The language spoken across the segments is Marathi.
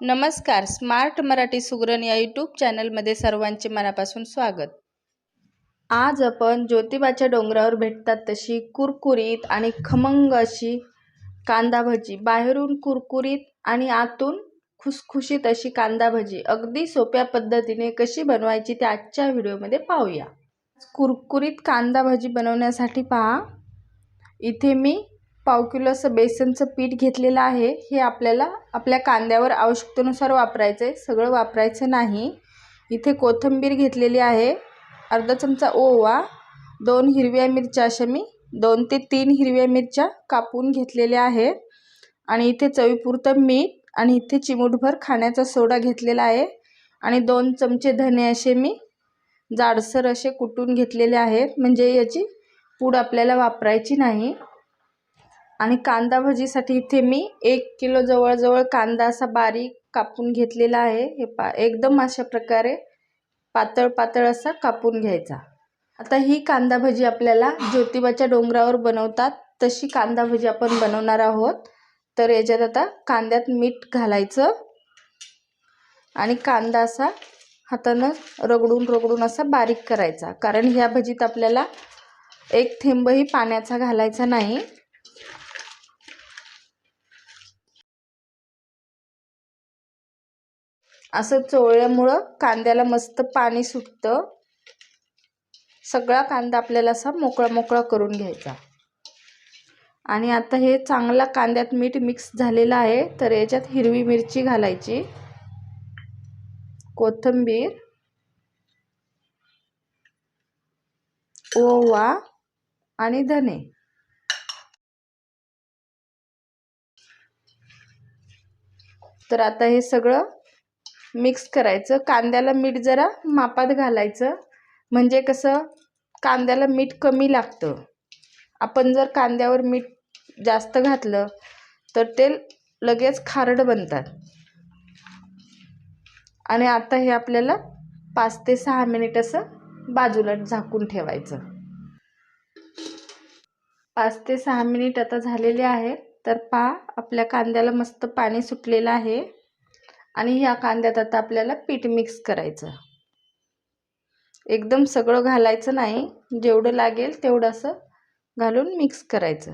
नमस्कार स्मार्ट मराठी सुगरण या यूट्यूब चॅनलमध्ये सर्वांचे मनापासून स्वागत. आज आपण ज्योतिबाच्या डोंगरावर भेटतात तशी कुरकुरीत आणि खमंग अशी कांदा भजी. बाहेरून कुरकुरीत आणि आतून खुसखुशीत अशी कांदा भजी. अगदी सोप्या पद्धतीने कशी बनवायची ते आजच्या व्हिडिओमध्ये पाहूया. कुरकुरीत कांदा भजी बनवण्यासाठी पहा. इथे मी पाव किलो असं बेसनचं पीठ घेतलेलं आहे. हे आपल्याला आपल्या कांद्यावर आवश्यकतेनुसार वापरायचं आहे सगळं वापरायचं नाही. इथे कोथिंबीर घेतलेली आहे. अर्धा चमचा ओवा दोन हिरव्या मिरच्या अशा मी दोन ते तीन हिरव्या मिरच्या कापून घेतलेल्या आहेत. आणि इथे चवीपुरतं मीठ आणि इथे चिमूटभर खाण्याचा सोडा घेतलेला आहे. आणि दोन चमचे धने असे मी जाडसर असे कुटून घेतलेले आहेत. म्हणजे याची पूड आपल्याला वापरायची नाही. आणि कांदा भजीसाठी इथे मी एक किलो जवळजवळ कांदा असा बारीक कापून घेतलेला आहे. हे पा एकदम अशा प्रकारे पातळ पातळ असा कापून घ्यायचा. आता ही कांदा भजी आपल्याला ज्योतिबाच्या डोंगरावर बनवतात. तशी कांदा भजी आपण बनवणार आहोत. तर याच्यात आता कांद्यात मीठ घालायचं. आणि कांदा असा हातानं रगडून रगडून असा बारीक करायचा. कारण ह्या भजीत आपल्याला एक थेंबही पाण्याचा घालायचा नाही. असं चोळल्यामुळं कांद्याला मस्त पाणी सुटतं. सगळा कांदा आपल्याला असा मोकळा मोकळा करून घ्यायचा. आणि आता हे चांगला कांद्यात मीठ मिक्स झालेलं आहे तर याच्यात हिरवी मिरची घालायची. कोथिंबीर. ओवा आणि धने. तर आता हे सगळं मिक्स करायचं. कांद्याला मीठ जरा मापात घालायचं. म्हणजे कसं? कांद्याला मीठ कमी लागतं. आपण जर कांद्यावर मीठ जास्त घातलं तर ते लगेच खारड बनतात. आणि आता हे आपल्याला पाच ते सहा मिनिट असं बाजूला झाकून ठेवायचं. पाच ते सहा मिनिट आता झालेले आहे तर पा आपल्या कांद्याला मस्त पाणी सुटलेलं आहे. आणि ह्या कांद्यात आता आपल्याला पीठ मिक्स करायचं. एकदम सगळं घालायचं नाही. जेवढं लागेल तेवढं असं घालून मिक्स करायचं.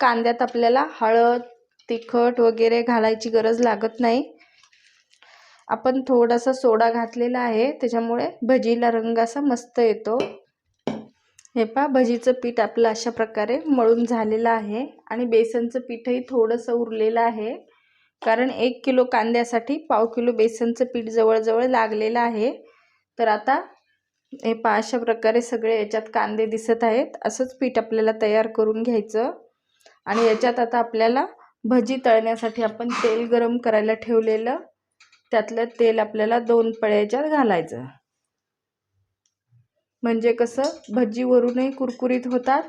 कांद्यात आपल्याला हळद तिखट वगैरे घालायची गरज लागत नाही. आपण थोडासा सोडा घातलेला आहे. त्याच्यामुळे भजीला रंग असा मस्त येतो. हे पहा भजीचं पीठ आपलं अशा प्रकारे मळून झालेलं आहे आणि बेसनचं पीठही थोडंसं उरलेलं आहे. कारण एक किलो कांद्यासाठी पाव किलो बेसनचं पीठ जवळजवळ लागलेलं आहे. तर आता हे पहा अशा प्रकारे सगळे याच्यात कांदे दिसत आहेत. असंच पीठ आपल्याला तयार करून घ्यायचं. आणि याच्यात आता आपल्याला भजी तळण्यासाठी आपण तेल गरम करायला ठेवलेलं. त्यातलं तेल आपल्याला दोन पळ्याच्यात घालायचं. म्हणजे कसं? भजीवरूनही कुरकुरीत होतात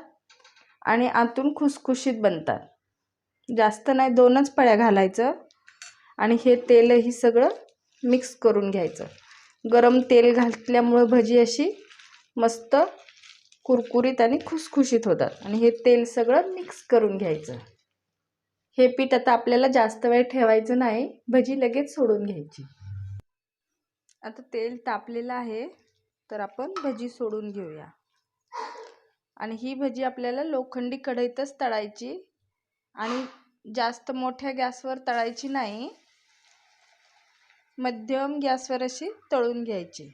आणि आतून खुसखुशीत बनतात. जास्त नाही दोनच पळ्या घालायचं आणि हे तेलही सगळं मिक्स करून घ्यायचं. गरम तेल घातल्यामुळं भजी अशी मस्त कुरकुरीत आणि खुसखुशीत होतात आणि हे तेल सगळं मिक्स करून घ्यायचं. हे पीठ आता आपल्याला जास्त वेळ ठेवायचं नाही भजी लगेच सोडून घ्यायची. आता तेल तापलेलं आहे. तर आपण भजी सोडून घेऊया. आणि ही भजी आपल्याला लोखंडी कढईतच तळायची आणि जास्त मोठ्या गॅसवर तळायची नाही मध्यम गॅसवर अशी तळून घ्यायची.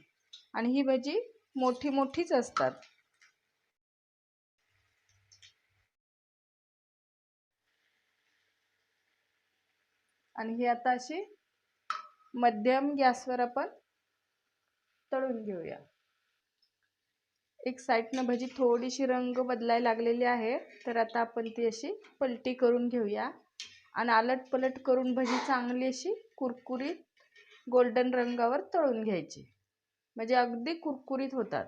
आणि ही भजी मोठी मोठीच असतात. आणि ही आता अशी मध्यम गॅसवर आपण तळून घेऊया. एक साईडनं भजी थोडीशी रंग बदलायला लागलेली आहे. तर आता आपण ती अशी पलटी करून घेऊया. आणि आलट पलट करून भजी चांगली अशी कुरकुरीत गोल्डन रंगावर तळून घ्यायची. म्हणजे अगदी कुरकुरीत होतात.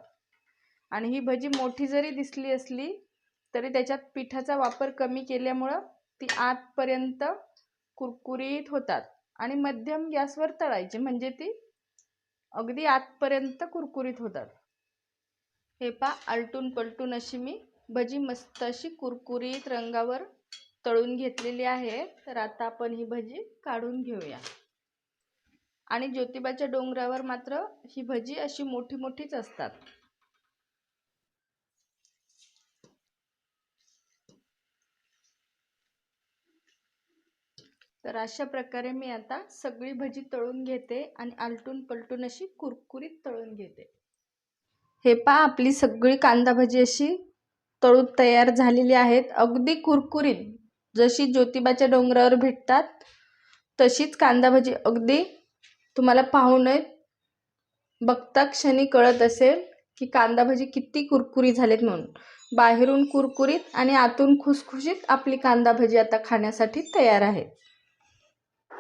आणि ही भजी मोठी जरी दिसली असली तरी त्याच्यात पिठाचा वापर कमी केल्यामुळं ती आतपर्यंत कुरकुरीत होतात. आणि मध्यम गॅसवर तळायची. म्हणजे ती अगदी आतपर्यंत कुरकुरीत होतात. हे पा आलटून पलटून अशी मी भजी मस्त अशी कुरकुरीत रंगावर तळून घेतलेली आहे. तर आता आपण ही भजी काढून घेऊया. आणि ज्योतिबाच्या डोंगरावर मात्र ही भजी अशी मोठी मोठीच असतात. तर अशा प्रकारे मी आता सगळी भजी तळून घेते आणि आलटून पलटून अशी कुरकुरीत तळून घेते. हे पहा आपली सगळी कांदा भजी अशी तळून तयार झालेली आहेत. अगदी कुरकुरीत. जशी ज्योतिबाच्या डोंगरावर भेटतात तशीच कांदा भजी अगदी तुम्हाला पाहुणे बघता क्षणी कळत असेल की कांदा भजी किती कुरकुरी झालेत म्हणून. बाहेरून कुरकुरीत आणि आतून खुसखुशीत आपली कांदा भजी आता खाण्यासाठी तयार आहे